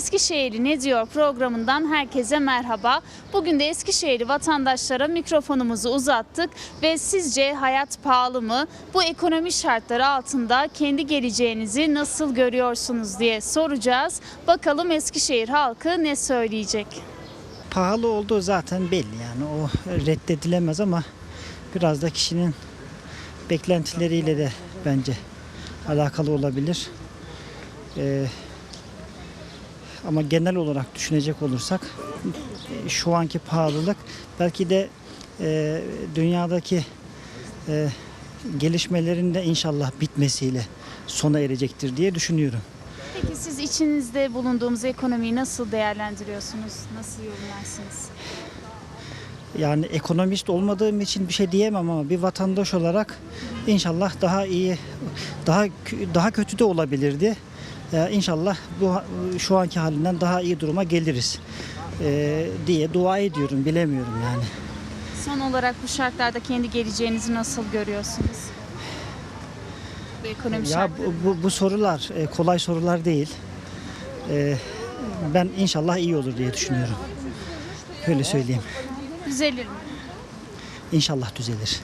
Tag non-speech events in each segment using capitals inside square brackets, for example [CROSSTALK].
Eskişehir'i ne diyor programından herkese merhaba. Bugün de Eskişehir'i vatandaşlara mikrofonumuzu uzattık ve sizce hayat pahalı mı? Bu ekonomi şartları altında kendi geleceğinizi nasıl görüyorsunuz diye soracağız. Bakalım Eskişehir halkı ne söyleyecek? pahalı olduğu zaten belli yani o reddedilemez ama biraz da kişinin beklentileriyle de bence alakalı olabilir. Ee, ama genel olarak düşünecek olursak e, şu anki pahalılık belki de e, dünyadaki e, gelişmelerin de inşallah bitmesiyle sona erecektir diye düşünüyorum. Peki siz içinizde bulunduğumuz ekonomiyi nasıl değerlendiriyorsunuz? Nasıl yorumlarsınız? Yani ekonomist olmadığım için bir şey diyemem ama bir vatandaş olarak inşallah daha iyi, daha daha kötü de olabilirdi. Ee, inşallah bu şu anki halinden daha iyi duruma geliriz ee, diye dua ediyorum. Bilemiyorum yani. Son olarak bu şartlarda kendi geleceğinizi nasıl görüyorsunuz? Bu ekonomi Ya bu, bu, bu sorular e, kolay sorular değil. Ee, ben inşallah iyi olur diye düşünüyorum. Öyle söyleyeyim. Düzelir mi? İnşallah düzelir.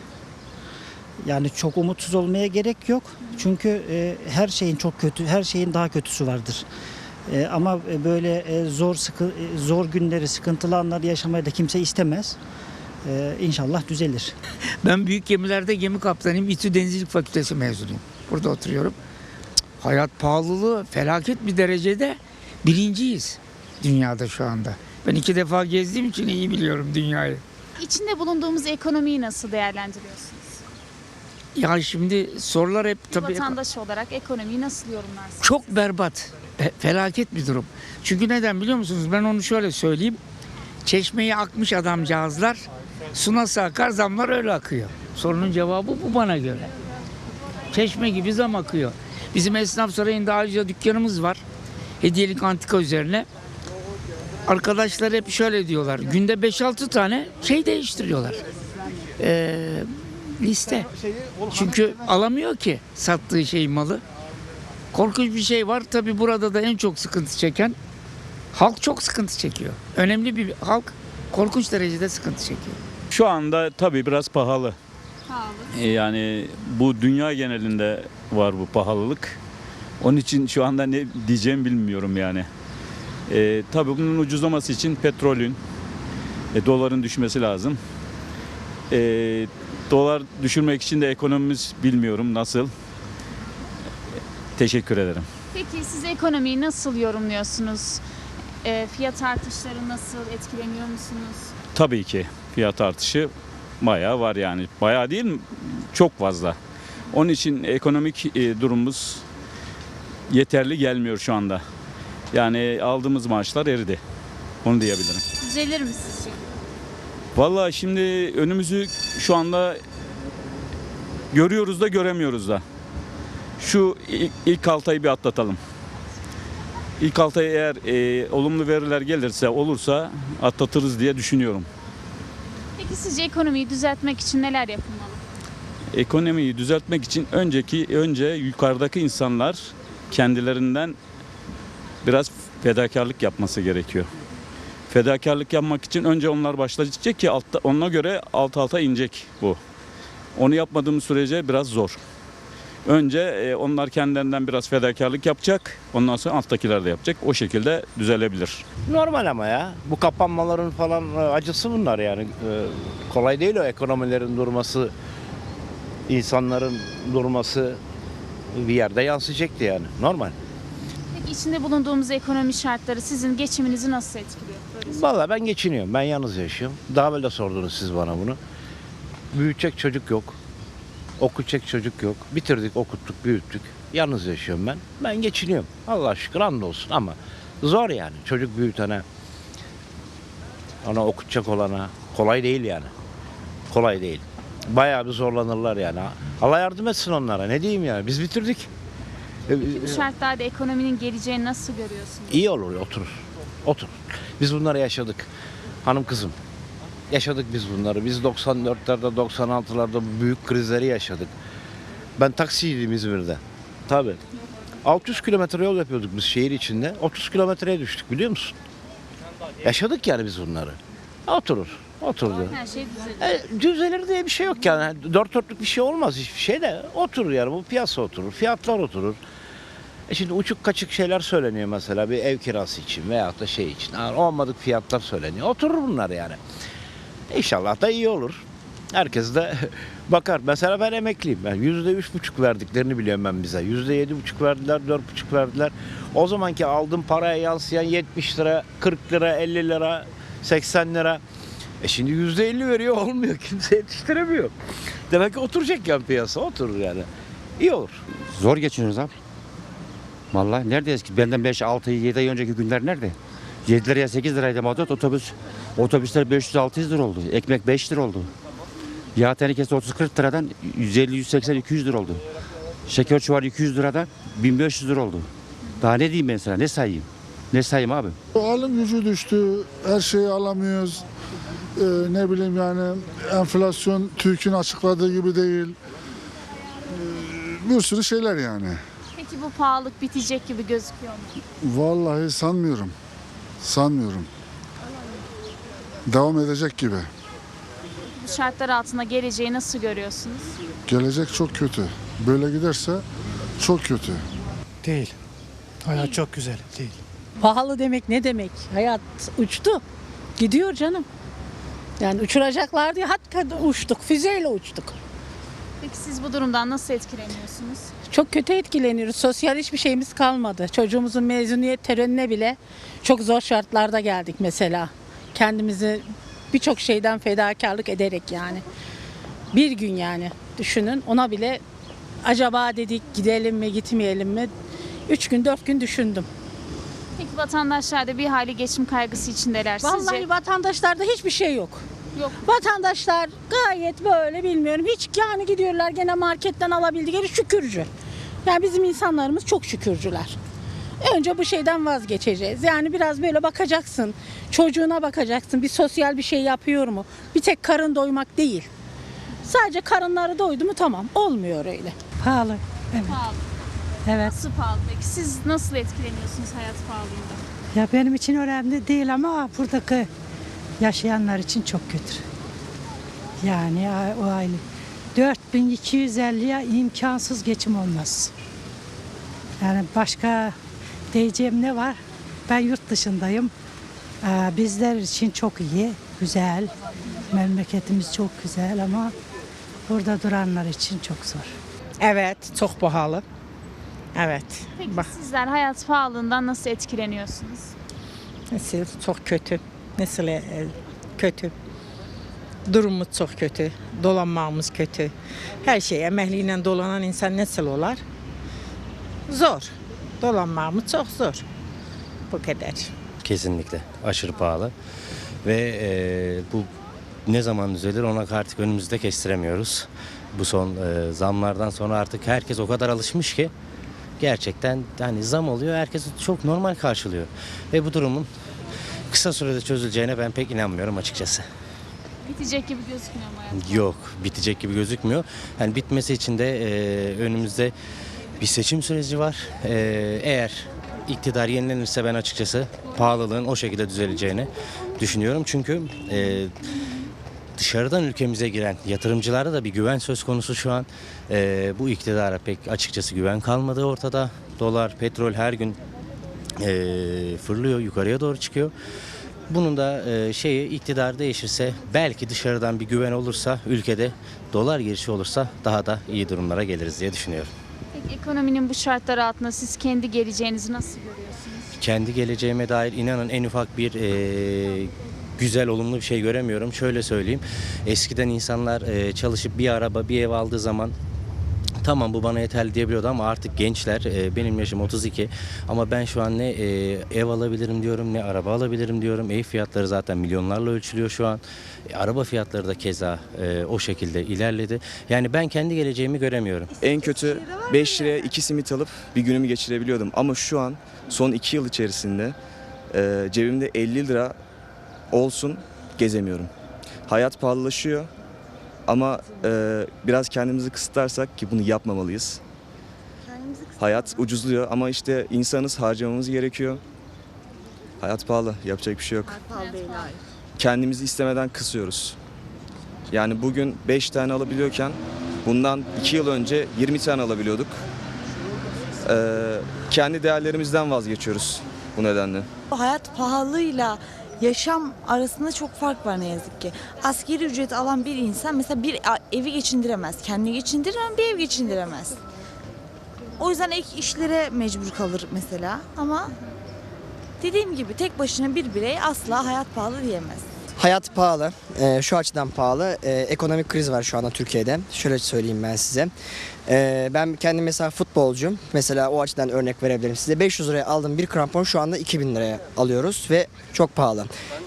Yani çok umutsuz olmaya gerek yok. Çünkü e, her şeyin çok kötü, her şeyin daha kötüsü vardır. E, ama e, böyle e, zor sıkı, e, zor günleri, sıkıntılı anları yaşamayı da kimse istemez. E, inşallah düzelir. [LAUGHS] Ben büyük gemilerde gemi kaptanıyım. İTÜ Denizcilik Fakültesi mezunuyum. Burada oturuyorum. Hayat pahalılığı felaket bir derecede birinciyiz dünyada şu anda. Ben iki defa gezdiğim için iyi biliyorum dünyayı. İçinde bulunduğumuz ekonomiyi nasıl değerlendiriyorsunuz? Ya şimdi sorular hep Bir tabii vatandaş olarak ekonomiyi nasıl yorumlarsınız? çok berbat. Fe- Felaket bir durum. Çünkü neden biliyor musunuz? Ben onu şöyle söyleyeyim. Çeşmeye akmış adamcağızlar. Su nasıl akar zamlar öyle akıyor. Sorunun cevabı bu bana göre. Çeşme gibi zam akıyor. Bizim esnaf sarayında ayrıca dükkanımız var. Hediyelik antika üzerine. Arkadaşlar hep şöyle diyorlar. Günde 5-6 tane şey değiştiriyorlar. Ee, liste. Çünkü alamıyor ki sattığı şey malı. Korkunç bir şey var. Tabi burada da en çok sıkıntı çeken halk çok sıkıntı çekiyor. Önemli bir halk korkunç derecede sıkıntı çekiyor. Şu anda tabii biraz pahalı. Pahalı. E, Yani bu dünya genelinde var bu pahalılık. Onun için şu anda ne diyeceğimi bilmiyorum yani. E, tabii bunun ucuzlaması için petrolün, e, doların düşmesi lazım. E, dolar düşürmek için de ekonomimiz bilmiyorum nasıl. Teşekkür ederim. Peki siz ekonomiyi nasıl yorumluyorsunuz? Ee, fiyat artışları nasıl etkileniyor musunuz? Tabii ki fiyat artışı bayağı var yani. Bayağı değil mi? Çok fazla. Onun için ekonomik e, durumumuz yeterli gelmiyor şu anda. Yani aldığımız maaşlar eridi. Onu diyebilirim. Düzelir mi sizce? Vallahi şimdi önümüzü şu anda görüyoruz da göremiyoruz da. Şu ilk, ilk altayı bir atlatalım. İlk altayı eğer e, olumlu veriler gelirse olursa atlatırız diye düşünüyorum. Peki sizce ekonomiyi düzeltmek için neler yapılmalı? ekonomiyi düzeltmek için önceki önce yukarıdaki insanlar kendilerinden biraz fedakarlık yapması gerekiyor. Fedakarlık yapmak için önce onlar başlayacak ki altta, ona göre alt alta inecek bu. Onu yapmadığımız sürece biraz zor. Önce e, onlar kendilerinden biraz fedakarlık yapacak. Ondan sonra alttakiler de yapacak. O şekilde düzelebilir. Normal ama ya. Bu kapanmaların falan e, acısı bunlar yani. E, Kolay değil o ekonomilerin durması, insanların durması bir yerde yansıyacaktı yani. Normal. İçinde bulunduğumuz ekonomi şartları sizin geçiminizi nasıl etkiliyor? Böyle. Vallahi ben geçiniyorum. Ben yalnız yaşıyorum. Daha böyle sordunuz siz bana bunu. Büyütecek çocuk yok. Okutacak çocuk yok. Bitirdik, okuttuk, büyüttük. Yalnız yaşıyorum ben. Ben geçiniyorum. Allah şükür hamdolsun ama zor yani. Çocuk büyütene, ona okutacak olana kolay değil yani. Kolay değil. Bayağı bir zorlanırlar yani. Allah yardım etsin onlara. Ne diyeyim yani. Biz bitirdik. E, Bu şartlarda ekonominin geleceğini nasıl görüyorsunuz? İyi olur oturur. Otur. Biz bunları yaşadık. Hanım kızım. Yaşadık biz bunları. Biz 94'lerde 96'larda bu büyük krizleri yaşadık. Ben taksiydim İzmir'de. Tabii. 600 kilometre yol yapıyorduk biz şehir içinde. 30 kilometreye düştük biliyor musun? Yaşadık yani biz bunları. Oturur. Oturdu. Her şey düzelir. E, düzelir diye bir şey yok yani. Dört dörtlük bir şey olmaz hiçbir şey de. Oturur yani bu piyasa oturur. Fiyatlar oturur. E şimdi uçuk kaçık şeyler söyleniyor mesela bir ev kirası için veyahut da şey için. Yani olmadık fiyatlar söyleniyor. Oturur bunlar yani. İnşallah da iyi olur. Herkes de [LAUGHS] bakar. Mesela ben emekliyim. Ben yüzde üç buçuk verdiklerini biliyorum ben bize. Yüzde yedi buçuk verdiler, dört buçuk verdiler. O zamanki aldığım paraya yansıyan 70 lira, 40 lira, 50 lira, 80 lira. E şimdi yüzde elli veriyor [LAUGHS] olmuyor. Kimse yetiştiremiyor. Demek ki oturacak yani piyasa. Oturur yani. İyi olur. Zor geçiniyoruz abi. Vallahi neredeyiz ki? Benden 5, 6, 7 ay önceki günler nerede? 7 liraya 8 liraydı mazot otobüs. Otobüsler 500-600 lira oldu. Ekmek 5 lira oldu. Yağ tenekesi 30-40 liradan 150, 180, 200 lira oldu. Şeker çuvalı 200 liradan 1500 lira oldu. Daha ne diyeyim ben sana? Ne sayayım? Ne sayayım abi? Alım gücü düştü. Her şeyi alamıyoruz. Ee, ne bileyim yani enflasyon TÜİK'in açıkladığı gibi değil. Ee, bir sürü şeyler yani. Peki bu pahalılık bitecek gibi gözüküyor mu? Vallahi sanmıyorum. Sanmıyorum. Devam edecek gibi. Bu şartlar altında geleceği nasıl görüyorsunuz? Gelecek çok kötü. Böyle giderse çok kötü. Değil. Hayat çok güzel değil. Pahalı demek ne demek? Hayat uçtu. Gidiyor canım. Yani uçuracaklar diye hakikaten uçtuk. Füzeyle uçtuk. Peki siz bu durumdan nasıl etkileniyorsunuz? Çok kötü etkileniyoruz. Sosyal hiçbir şeyimiz kalmadı. Çocuğumuzun mezuniyet törenine bile çok zor şartlarda geldik mesela. Kendimizi birçok şeyden fedakarlık ederek yani. Bir gün yani düşünün ona bile acaba dedik gidelim mi gitmeyelim mi? Üç gün dört gün düşündüm. Peki vatandaşlar da bir hali geçim kaygısı içindeler. Vallahi Sizce vatandaşlarda hiçbir şey yok. Yok. Vatandaşlar gayet böyle bilmiyorum. Hiç yani gidiyorlar gene marketten alabildikleri şükürcü. Yani bizim insanlarımız çok şükürcüler. Önce bu şeyden vazgeçeceğiz. Yani biraz böyle bakacaksın. Çocuğuna bakacaksın. Bir sosyal bir şey yapıyor mu? Bir tek karın doymak değil. Sadece karınları doydu mu tamam. Olmuyor öyle. Pahalı. Evet. Pahalı. evet. Nasıl pahalı peki? Siz nasıl etkileniyorsunuz hayat pahalılığından? Ya benim için önemli değil ama buradaki yaşayanlar için çok kötü. Yani o aile 4250'ye imkansız geçim olmaz. Yani başka diyeceğim ne var? Ben yurt dışındayım. Ee, Bizler için çok iyi, güzel. Memleketimiz çok güzel ama burada duranlar için çok zor. Evet, çok pahalı. Evet. Peki Bak, sizler hayat pahalılığından nasıl etkileniyorsunuz? nasıl çok kötü. Nasıl e, kötü. Durumumuz çok kötü. Dolanmamız kötü. Her şey emekliyle dolanan insan nasıl olar? Zor. Dolanmamız çok zor. Bu kadar. Kesinlikle aşırı pahalı ve e, bu ne zaman düzelir ona artık önümüzde kestiremiyoruz. Bu son e, zamlardan sonra artık herkes o kadar alışmış ki gerçekten hani zam oluyor herkes çok normal karşılıyor. Ve bu durumun kısa sürede çözüleceğine ben pek inanmıyorum açıkçası. Bitecek gibi gözükmüyor mu hayat? Yok bitecek gibi gözükmüyor. Yani bitmesi için de e, önümüzde bir seçim süreci var. E, eğer iktidar yenilenirse ben açıkçası pahalılığın o şekilde düzeleceğini düşünüyorum. Çünkü e, dışarıdan ülkemize giren yatırımcılarda da bir güven söz konusu şu an. E, bu iktidara pek açıkçası güven kalmadı ortada. Dolar, petrol her gün e, fırlıyor, yukarıya doğru çıkıyor. Bunun da e, şeyi iktidar değişirse belki dışarıdan bir güven olursa ülkede dolar girişi olursa daha da iyi durumlara geliriz diye düşünüyorum. Peki ekonominin bu şartlar altında siz kendi geleceğinizi nasıl görüyorsunuz? Kendi geleceğime dair inanın en ufak bir e, güzel, olumlu bir şey göremiyorum. Şöyle söyleyeyim. Eskiden insanlar e, çalışıp bir araba, bir ev aldığı zaman tamam bu bana yeterli diyebiliyordu ama artık gençler e, benim yaşım 32 ama ben şu an ne e, ev alabilirim diyorum ne araba alabilirim diyorum. Ev fiyatları zaten milyonlarla ölçülüyor şu an. E, araba fiyatları da keza e, o şekilde ilerledi. Yani ben kendi geleceğimi göremiyorum. En kötü 5 liraya 2 simit alıp bir günümü geçirebiliyordum. Ama şu an son 2 yıl içerisinde e, cebimde 50 lira olsun gezemiyorum. Hayat pahalılaşıyor ama e, biraz kendimizi kısıtlarsak ki bunu yapmamalıyız. Hayat ucuzluyor ama işte insanız harcamamız gerekiyor. Hayat pahalı yapacak bir şey yok. Kendimizi istemeden kısıyoruz. Yani bugün 5 tane alabiliyorken bundan 2 yıl önce 20 tane alabiliyorduk. Ee, kendi değerlerimizden vazgeçiyoruz bu nedenle. Hayat pahalıyla yaşam arasında çok fark var ne yazık ki. Askeri ücret alan bir insan mesela bir evi geçindiremez. Kendini geçindirir ama bir ev geçindiremez. O yüzden ek işlere mecbur kalır mesela ama dediğim gibi tek başına bir birey asla hayat pahalı diyemez. Hayat pahalı. Ee, şu açıdan pahalı. Ee, ekonomik kriz var şu anda Türkiye'de. Şöyle söyleyeyim ben size. Ee, ben kendim mesela futbolcuyum. Mesela o açıdan örnek verebilirim size. 500 liraya aldığım bir krampon şu anda 2000 liraya alıyoruz ve çok pahalı.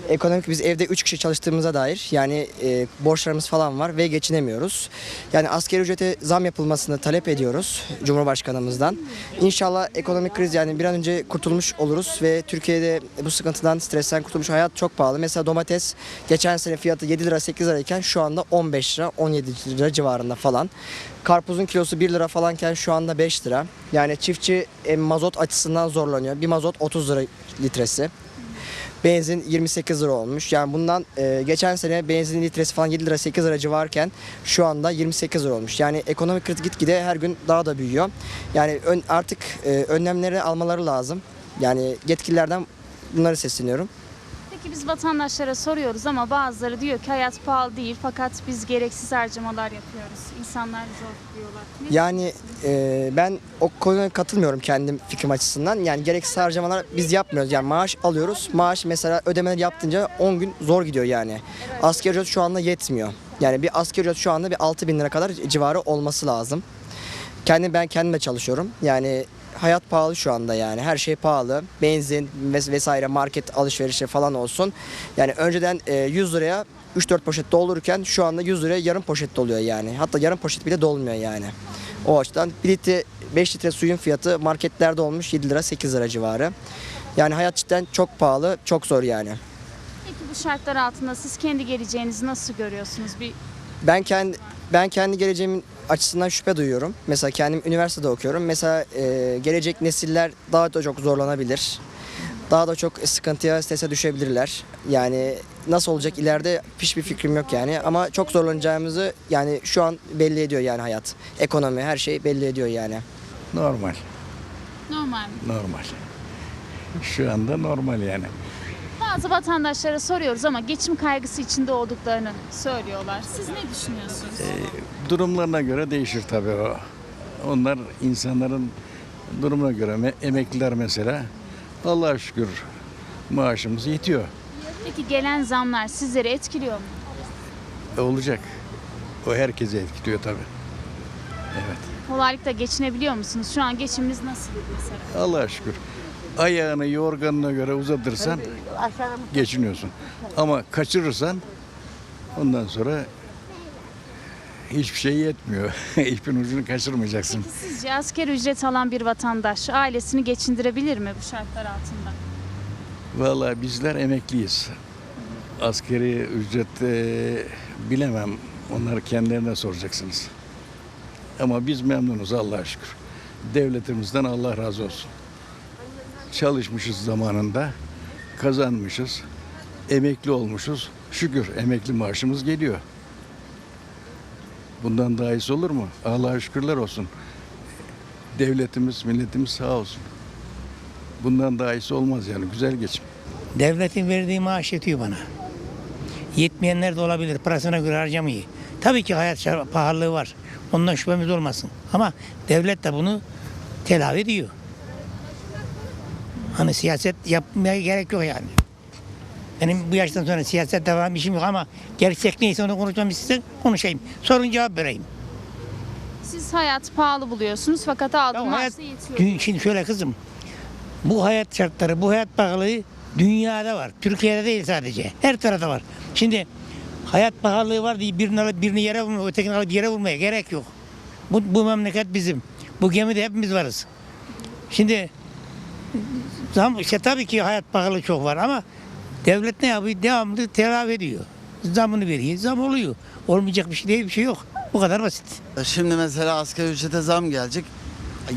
Ekonomik biz evde 3 kişi çalıştığımıza dair yani e, borçlarımız falan var ve geçinemiyoruz. Yani asgari ücrete zam yapılmasını talep ediyoruz Cumhurbaşkanımızdan. İnşallah ekonomik kriz yani bir an önce kurtulmuş oluruz ve Türkiye'de bu sıkıntıdan, stresten kurtulmuş hayat çok pahalı. Mesela domates geçen sene fiyatı 7 lira 8 lirayken şu anda 15 lira 17 lira civarında falan. Karpuzun kilosu 1 lira falanken şu anda 5 lira. Yani çiftçi e, mazot açısından zorlanıyor. Bir mazot 30 lira litresi. Benzin 28 lira olmuş. Yani bundan e, geçen sene benzin litresi falan 7 lira 8 lira civarken şu anda 28 lira olmuş. Yani ekonomik kriz gitgide her gün daha da büyüyor. Yani ön, artık e, önlemleri almaları lazım. Yani yetkililerden bunları sesleniyorum. Peki biz vatandaşlara soruyoruz ama bazıları diyor ki hayat pahalı değil fakat biz gereksiz harcamalar yapıyoruz. İnsanlar zor diyorlar. Ne Yani e, ben o konuya katılmıyorum kendim fikrim açısından. Yani gereksiz harcamalar biz yapmıyoruz. Yani maaş alıyoruz. Maaş mesela ödemeler yaptınca 10 gün zor gidiyor yani. Asgari ücret şu anda yetmiyor. Yani bir asgari ücret şu anda bir 6 bin lira kadar civarı olması lazım. Kendim ben kendim de çalışıyorum. Yani hayat pahalı şu anda yani. Her şey pahalı. Benzin ves- vesaire market alışverişi falan olsun. Yani önceden e, 100 liraya 3-4 poşet doldururken şu anda 100 liraya yarım poşet doluyor yani. Hatta yarım poşet bile dolmuyor yani. O açıdan 1 litre 5 litre suyun fiyatı marketlerde olmuş 7 lira 8 lira civarı. Yani hayat cidden çok pahalı, çok zor yani. Peki bu şartlar altında siz kendi geleceğinizi nasıl görüyorsunuz? Bir Ben kendi ben kendi geleceğimin açısından şüphe duyuyorum. Mesela kendim üniversitede okuyorum. Mesela e, gelecek nesiller daha da çok zorlanabilir. Daha da çok sıkıntıya, strese düşebilirler. Yani nasıl olacak ileride hiçbir fikrim yok yani. Ama çok zorlanacağımızı yani şu an belli ediyor yani hayat. Ekonomi her şey belli ediyor yani. Normal, normal normal. Şu anda normal yani. Bazı vatandaşlara soruyoruz ama geçim kaygısı içinde olduklarını söylüyorlar. Siz ne düşünüyorsunuz? Durumlarına göre değişir tabii o. Onlar insanların durumuna göre me- emekliler mesela Allah'a şükür maaşımız yetiyor. Peki gelen zamlar sizleri etkiliyor mu? E, olacak. O herkese etkiliyor tabii. Evet. Kolaylıkla geçinebiliyor musunuz? Şu an geçiminiz nasıl mesela? Allah'a şükür. Ayağını yorganına göre uzatırsan geçiniyorsun. Ama kaçırırsan ondan sonra hiçbir şey yetmiyor. [LAUGHS] İpin ucunu kaçırmayacaksın. Peki sizce asgari ücret alan bir vatandaş ailesini geçindirebilir mi bu şartlar altında? Vallahi bizler emekliyiz. Askeri ücret e, bilemem. Onları kendilerine soracaksınız. Ama biz memnunuz Allah'a şükür. Devletimizden Allah razı olsun. Çalışmışız zamanında, kazanmışız, emekli olmuşuz. Şükür emekli maaşımız geliyor. Bundan daha iyisi olur mu? Allah'a şükürler olsun. Devletimiz, milletimiz sağ olsun. Bundan daha iyisi olmaz yani. Güzel geçim. Devletin verdiği maaş yetiyor bana. Yetmeyenler de olabilir. Parasına göre harcamayı. Tabii ki hayat pahalılığı var. Ondan şüphemiz olmasın. Ama devlet de bunu telafi ediyor. Hani siyaset yapmaya gerek yok yani. Benim bu yaştan sonra siyaset devam işim yok ama gerçek neyse onu konuşmamı istedim konuşayım. Sorun cevap vereyim. Siz hayat pahalı buluyorsunuz fakat aldığın Ya hayat- yetiyor. Şimdi şöyle kızım. Bu hayat şartları, bu hayat pahalılığı dünyada var. Türkiye'de değil sadece. Her tarafta var. Şimdi hayat pahalılığı var diye birini alıp birini yere vurmaya, ötekini alıp yere vurmaya gerek yok. Bu, bu memleket bizim. Bu gemide hepimiz varız. Şimdi zam, işte tabii ki hayat pahalılığı çok var ama devlet ne yapıyor? Devamlı telafi ediyor. Zamını veriyor, zam oluyor. Olmayacak bir şey değil, bir şey yok. Bu kadar basit. Şimdi mesela asgari ücrete zam gelecek.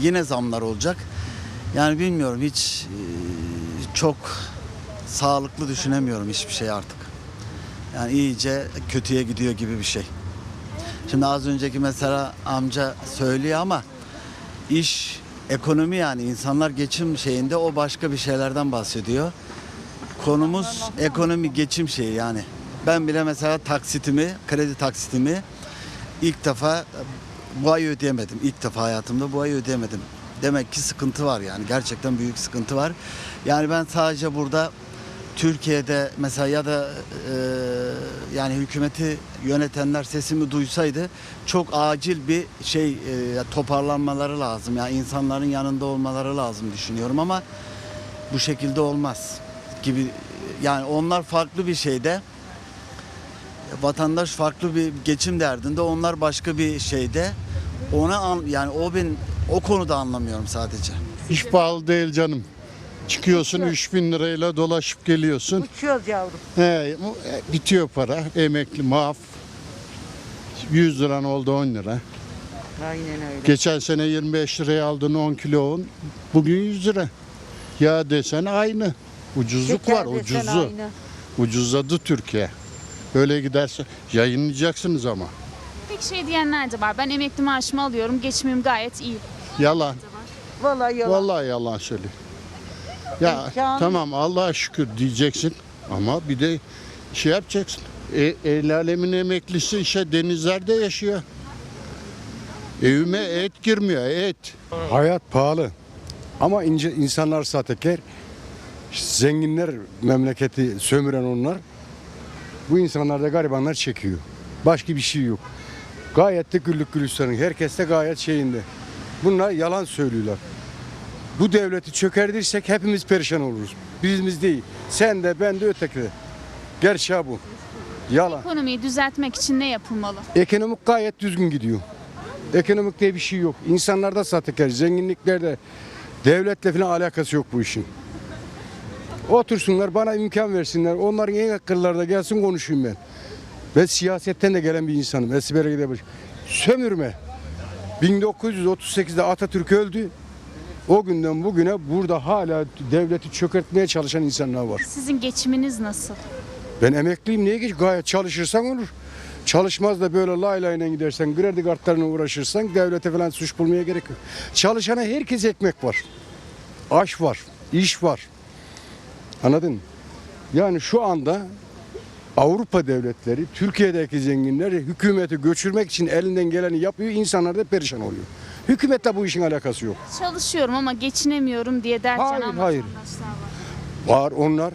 Yine zamlar olacak. Yani bilmiyorum hiç e, çok sağlıklı düşünemiyorum hiçbir şey artık. Yani iyice kötüye gidiyor gibi bir şey. Şimdi az önceki mesela amca söylüyor ama iş ekonomi yani insanlar geçim şeyinde o başka bir şeylerden bahsediyor. Konumuz ekonomi geçim şeyi yani. Ben bile mesela taksitimi, kredi taksitimi ilk defa bu ay ödeyemedim. İlk defa hayatımda bu ay ödeyemedim. Demek ki sıkıntı var yani. Gerçekten büyük sıkıntı var. Yani ben sadece burada Türkiye'de mesela ya da e, yani hükümeti yönetenler sesimi duysaydı çok acil bir şey e, toparlanmaları lazım. Yani insanların yanında olmaları lazım düşünüyorum ama bu şekilde olmaz gibi. Yani onlar farklı bir şeyde vatandaş farklı bir geçim derdinde onlar başka bir şeyde ona an, yani o ben o konuda anlamıyorum sadece. İş pahalı değil canım. Çıkıyorsun 3000 lirayla dolaşıp geliyorsun. Uçuyoruz yavrum. He, e, bitiyor para. Emekli, maaf. 100 liran oldu 10 lira. Aynen öyle. Geçen sene 25 liraya aldın 10 kilo un. Bugün 100 lira. Ya desen aynı. Ucuzluk Şeker var, desen ucuzu. aynı. Ucuzladı Türkiye. Böyle giderse yayınlayacaksınız ama. Peki şey diyenler de var. Ben emekli maaşımı alıyorum. Geçimim gayet iyi. Yalan. Vallahi yalan. Vallahi yalan söylüyor. Ya İmkanı- tamam Allah'a şükür diyeceksin ama bir de şey yapacaksın. E, el alemin emeklisi işte denizlerde yaşıyor. Evime et girmiyor et. Hayat pahalı. Ama ince insanlar sahtekar. Zenginler memleketi sömüren onlar. Bu insanlar da garibanlar çekiyor. Başka bir şey yok. Gayet de güllük gülistanlık. Herkes de gayet şeyinde. Bunlar yalan söylüyorlar. Bu devleti çökerdirsek hepimiz perişan oluruz. Bizimiz değil. Sen de ben de öteki de. Gerçeği bu. Yalan. Ekonomiyi düzeltmek için ne yapılmalı? Ekonomik gayet düzgün gidiyor. Ekonomik diye bir şey yok. İnsanlarda sahtekar, zenginliklerde devletle falan alakası yok bu işin. Otursunlar bana imkan versinler. Onların en akılları da gelsin konuşayım ben. Ben siyasetten de gelen bir insanım. Esbere gidebilir. Sömürme. 1938'de Atatürk öldü. O günden bugüne burada hala devleti çökertmeye çalışan insanlar var. Sizin geçiminiz nasıl? Ben emekliyim niye geç? Gayet çalışırsan olur. Çalışmaz da böyle lay layla gidersen, kredi kartlarına uğraşırsan devlete falan suç bulmaya gerek yok. Çalışana herkes ekmek var. Aş var, iş var. Anladın mı? Yani şu anda Avrupa devletleri, Türkiye'deki zenginleri hükümeti göçürmek için elinden geleni yapıyor, insanlar da perişan oluyor. Hükümetle bu işin alakası yok. Çalışıyorum ama geçinemiyorum diye dert Hayır, yanan hayır. vatandaşlar var. Var onlar.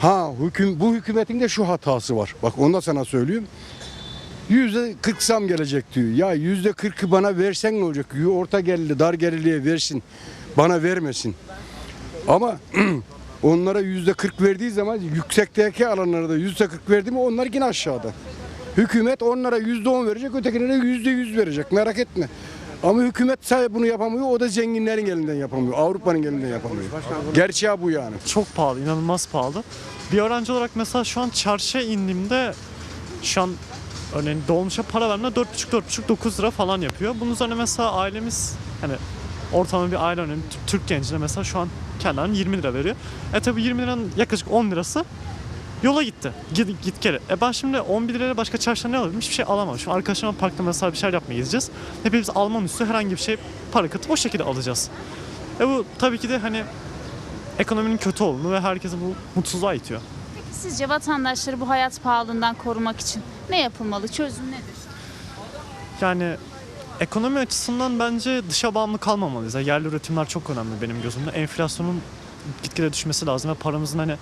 Ha hüküm, bu hükümetin de şu hatası var. Bak onu da sana söyleyeyim. Yüzde 40 zam gelecek diyor. Ya yüzde 40'ı bana versen ne olacak? Orta gelirli, dar gelirliye versin. Bana vermesin. Ama [CLEARS THROAT] onlara yüzde 40 verdiği zaman yüksekteki alanlara da yüzde 40 verdi mi onlar yine aşağıda. Hükümet onlara yüzde 10 verecek, ötekilere yüzde 100 verecek. Merak etme. Ama hükümet sadece bunu yapamıyor, o da zenginlerin elinden yapamıyor. Avrupa'nın elinden yapamıyor. Gerçeği bu yani. Çok pahalı, inanılmaz pahalı. Bir öğrenci olarak mesela şu an çarşıya indiğimde şu an örneğin dolmuşa para verme 4,5-4,5-9 lira falan yapıyor. Bunun üzerine mesela ailemiz hani ortalama bir aile örneğin Türk gencine mesela şu an kendilerine 20 lira veriyor. E tabi 20 liranın yaklaşık 10 lirası yola gitti. Git, git geri. E ben şimdi 11 liraya başka çarşıda ne alabilirim? Hiçbir şey alamam. Şu arkadaşlarımla parkta mesela bir şeyler yapmaya gideceğiz. Hepimiz Alman üstü herhangi bir şey para katıp o şekilde alacağız. E bu tabii ki de hani ekonominin kötü olduğunu ve herkesi bu mutsuzluğa itiyor. Peki sizce vatandaşları bu hayat pahalılığından korumak için ne yapılmalı? Çözüm nedir? Yani ekonomi açısından bence dışa bağımlı kalmamalıyız. Yani yerli üretimler çok önemli benim gözümde. Enflasyonun gitgide düşmesi lazım ve paramızın hani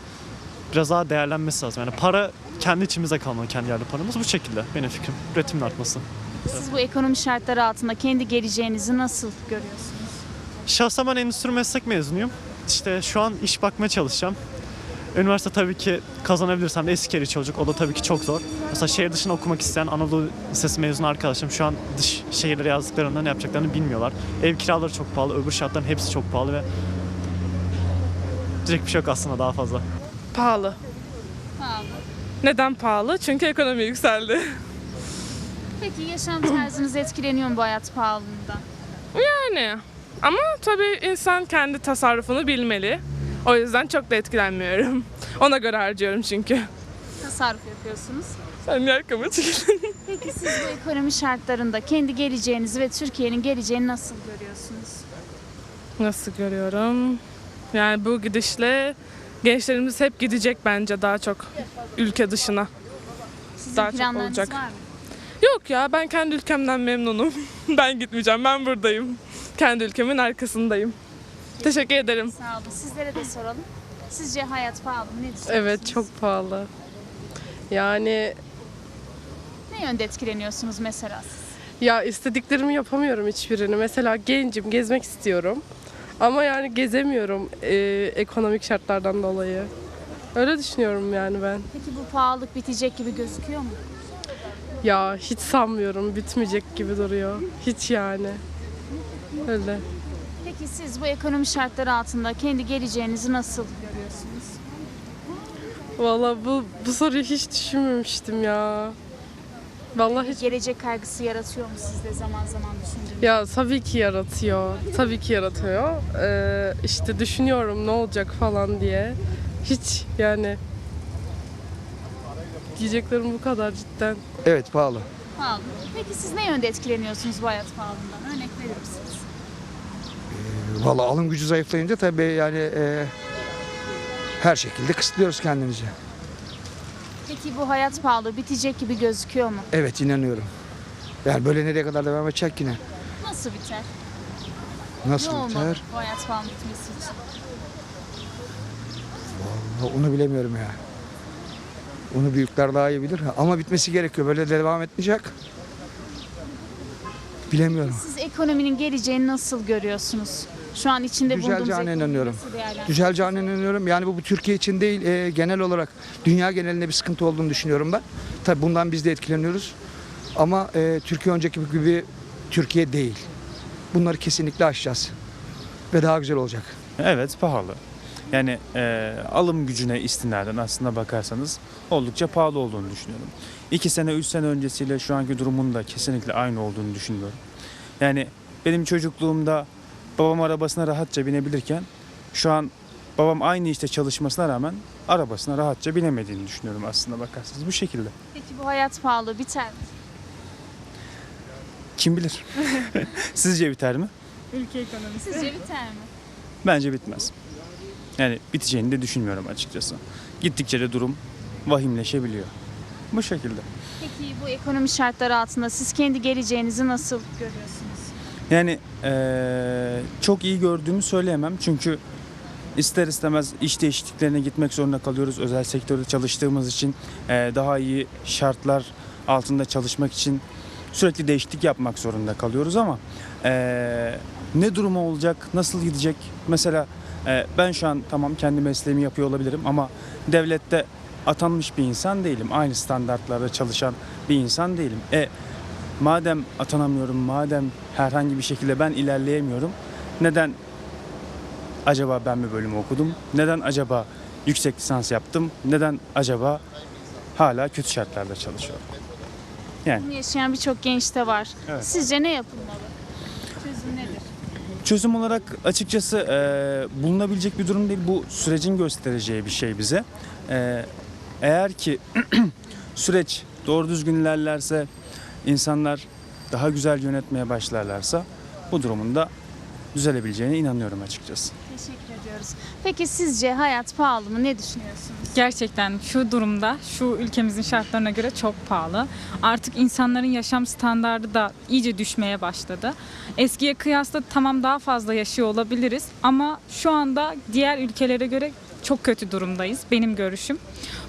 biraz daha değerlenmesi lazım. Yani para kendi içimize kalmalı, kendi yerli paramız. Bu şekilde benim fikrim. Üretimin artması. Siz bu ekonomi şartları altında kendi geleceğinizi nasıl görüyorsunuz? Şahsen ben endüstri meslek mezunuyum. İşte şu an iş bakmaya çalışacağım. Üniversite tabii ki kazanabilirsem de Eskişehir olacak. O da tabii ki çok zor. Mesela şehir dışında okumak isteyen Anadolu Lisesi mezunu arkadaşım şu an dış şehirlere yazdıklarında ne yapacaklarını bilmiyorlar. Ev kiraları çok pahalı, öbür şartların hepsi çok pahalı ve direkt bir şey yok aslında daha fazla. Pahalı. Neden pahalı? Çünkü ekonomi yükseldi. Peki yaşam tarzınız etkileniyor mu bu hayat pahalılığından? Yani ama tabii insan kendi tasarrufunu bilmeli. O yüzden çok da etkilenmiyorum. [LAUGHS] Ona göre harcıyorum çünkü. Tasarruf yapıyorsunuz. Sen niye arkama çekildin? [LAUGHS] Peki siz bu ekonomi şartlarında kendi geleceğinizi ve Türkiye'nin geleceğini nasıl görüyorsunuz? Nasıl görüyorum? Yani bu gidişle gençlerimiz hep gidecek bence daha çok ülke dışına. Sizin Daha çok planlarınız olacak. var mı? Yok ya ben kendi ülkemden memnunum. [LAUGHS] ben gitmeyeceğim ben buradayım. Kendi ülkemin arkasındayım. Teşekkür ederim. Sağ olun. Sizlere de soralım. Sizce hayat pahalı mı? Ne düşünüyorsunuz? Evet çok pahalı. Yani Ne yönde etkileniyorsunuz mesela siz? ya istediklerimi yapamıyorum hiçbirini. Mesela gencim gezmek istiyorum. Ama yani gezemiyorum eee, ekonomik şartlardan dolayı. Öyle düşünüyorum yani ben. Peki bu pahalılık bitecek gibi gözüküyor mu? Ya hiç sanmıyorum bitmeyecek gibi duruyor. Hiç yani. Öyle. Peki siz bu ekonomi şartları altında kendi geleceğinizi nasıl görüyorsunuz? Valla bu, bu soruyu hiç düşünmemiştim ya. Vallahi hiç... Gelecek kaygısı yaratıyor mu sizde zaman zaman düşündüğünüzde? Ya tabii ki yaratıyor. Tabii ki yaratıyor. Ee, işte düşünüyorum ne olacak falan diye. Hiç yani diyeceklerim bu kadar cidden. Evet pahalı. Pahalı. Peki siz ne yönde etkileniyorsunuz bu hayat pahalılığından? Örnek verir misiniz? Valla alım gücü zayıflayınca tabii yani e, her şekilde kısıtlıyoruz kendimizi. Peki bu hayat pahalı bitecek gibi gözüküyor mu? Evet inanıyorum. Yani böyle nereye kadar devam edecek yine? Nasıl biter? Nasıl ne olmalı biter? bu hayat pahalı bitmesi için? Vallahi Onu bilemiyorum ya. Onu büyükler daha iyi bilir. Ama bitmesi gerekiyor. Böyle devam etmeyecek. Bilemiyorum. Siz ekonominin geleceğini nasıl görüyorsunuz? Şu an içinde bulunduğumuz Düzeleceğine ekonomiyi inanıyorum. Düzeleceğine inanıyorum. Yani bu, bu Türkiye için değil e, genel olarak dünya genelinde bir sıkıntı olduğunu düşünüyorum ben. Tabii bundan biz de etkileniyoruz. Ama e, Türkiye önceki gibi Türkiye değil. Bunları kesinlikle aşacağız. Ve daha güzel olacak. Evet pahalı. Yani e, alım gücüne istinaden aslında bakarsanız oldukça pahalı olduğunu düşünüyorum. 2 sene 3 sene öncesiyle şu anki durumun da kesinlikle aynı olduğunu düşünüyorum. Yani benim çocukluğumda babam arabasına rahatça binebilirken şu an babam aynı işte çalışmasına rağmen arabasına rahatça binemediğini düşünüyorum aslında bakarsanız bu şekilde. Peki bu hayat pahalı biter mi? Kim bilir? [LAUGHS] Sizce biter mi? Ülke ekonomisi. Sizce biter mi? Bence bitmez. Yani biteceğini de düşünmüyorum açıkçası. Gittikçe de durum vahimleşebiliyor. Bu şekilde. Peki bu ekonomi şartları altında siz kendi geleceğinizi nasıl görüyorsunuz? Yani eee, çok iyi gördüğümü söyleyemem çünkü ister istemez iş değişikliklerine gitmek zorunda kalıyoruz. Özel sektörde çalıştığımız için eee, daha iyi şartlar altında çalışmak için sürekli değişiklik yapmak zorunda kalıyoruz ama eee, ne durumu olacak, nasıl gidecek? Mesela eee, ben şu an tamam kendi mesleğimi yapıyor olabilirim ama devlette atanmış bir insan değilim. Aynı standartlarda çalışan bir insan değilim. E madem atanamıyorum, madem herhangi bir şekilde ben ilerleyemiyorum, neden acaba ben bir bölümü okudum? Neden acaba yüksek lisans yaptım? Neden acaba hala kötü şartlarda çalışıyorum? Yani Bunu yaşayan birçok genç de var. Evet. Sizce ne yapılmalı? Çözüm nedir? Çözüm olarak açıkçası e, bulunabilecek bir durum değil. Bu sürecin göstereceği bir şey bize. E, eğer ki [CLEARS THROAT] süreç doğru düzgün ilerlerse, insanlar daha güzel yönetmeye başlarlarsa bu durumun da düzelebileceğine inanıyorum açıkçası. Teşekkür ediyoruz. Peki sizce hayat pahalı mı? Ne düşünüyorsunuz? Gerçekten şu durumda şu ülkemizin şartlarına göre çok pahalı. Artık insanların yaşam standardı da iyice düşmeye başladı. Eskiye kıyasla tamam daha fazla yaşıyor olabiliriz ama şu anda diğer ülkelere göre çok kötü durumdayız benim görüşüm.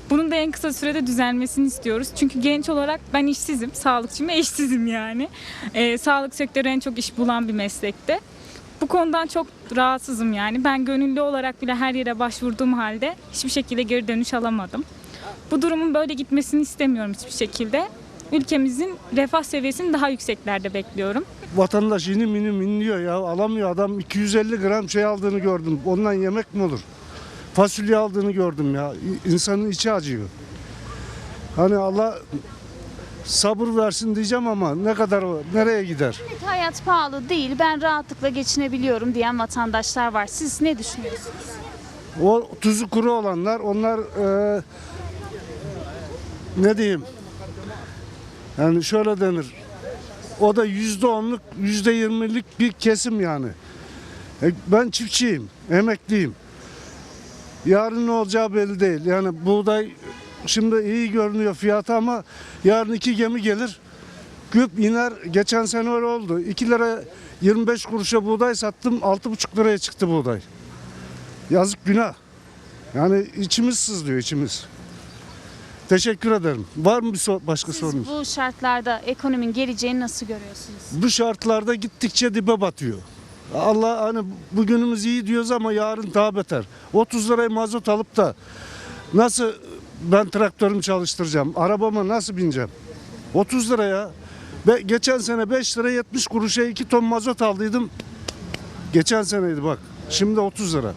Bunun da en kısa sürede düzelmesini istiyoruz. Çünkü genç olarak ben işsizim, sağlıkçıyım ve [LAUGHS] işsizim yani. Ee, sağlık sektörü en çok iş bulan bir meslekte. Bu konudan çok rahatsızım yani. Ben gönüllü olarak bile her yere başvurduğum halde hiçbir şekilde geri dönüş alamadım. Bu durumun böyle gitmesini istemiyorum hiçbir şekilde. Ülkemizin refah seviyesini daha yükseklerde bekliyorum. Vatandaş inim inim inliyor ya alamıyor adam 250 gram şey aldığını gördüm. Ondan yemek mi olur? Fasulye aldığını gördüm ya. İnsanın içi acıyor. Hani Allah sabır versin diyeceğim ama ne kadar nereye gider? Peki hayat pahalı değil, ben rahatlıkla geçinebiliyorum diyen vatandaşlar var. Siz ne düşünüyorsunuz? O tuzu kuru olanlar onlar e, ne diyeyim? Yani şöyle denir. O da yüzde onluk, yüzde yirmilik bir kesim yani. E, ben çiftçiyim, emekliyim. Yarın ne olacağı belli değil. Yani buğday şimdi iyi görünüyor fiyatı ama yarın iki gemi gelir. Güp iner. Geçen sene öyle oldu. 2 lira 25 kuruşa buğday sattım. 6,5 liraya çıktı buğday. Yazık günah. Yani içimiz sızlıyor içimiz. Teşekkür ederim. Var mı bir so- başka sorunuz? Bu şartlarda ekonominin geleceğini nasıl görüyorsunuz? Bu şartlarda gittikçe dibe batıyor. Allah hani bugünümüz iyi diyoruz ama yarın daha beter. 30 liraya mazot alıp da nasıl ben traktörümü çalıştıracağım? Arabama nasıl bineceğim? 30 liraya. Be, geçen sene 5 lira 70 kuruşa 2 ton mazot aldıydım. Geçen seneydi bak. Şimdi 30 lira.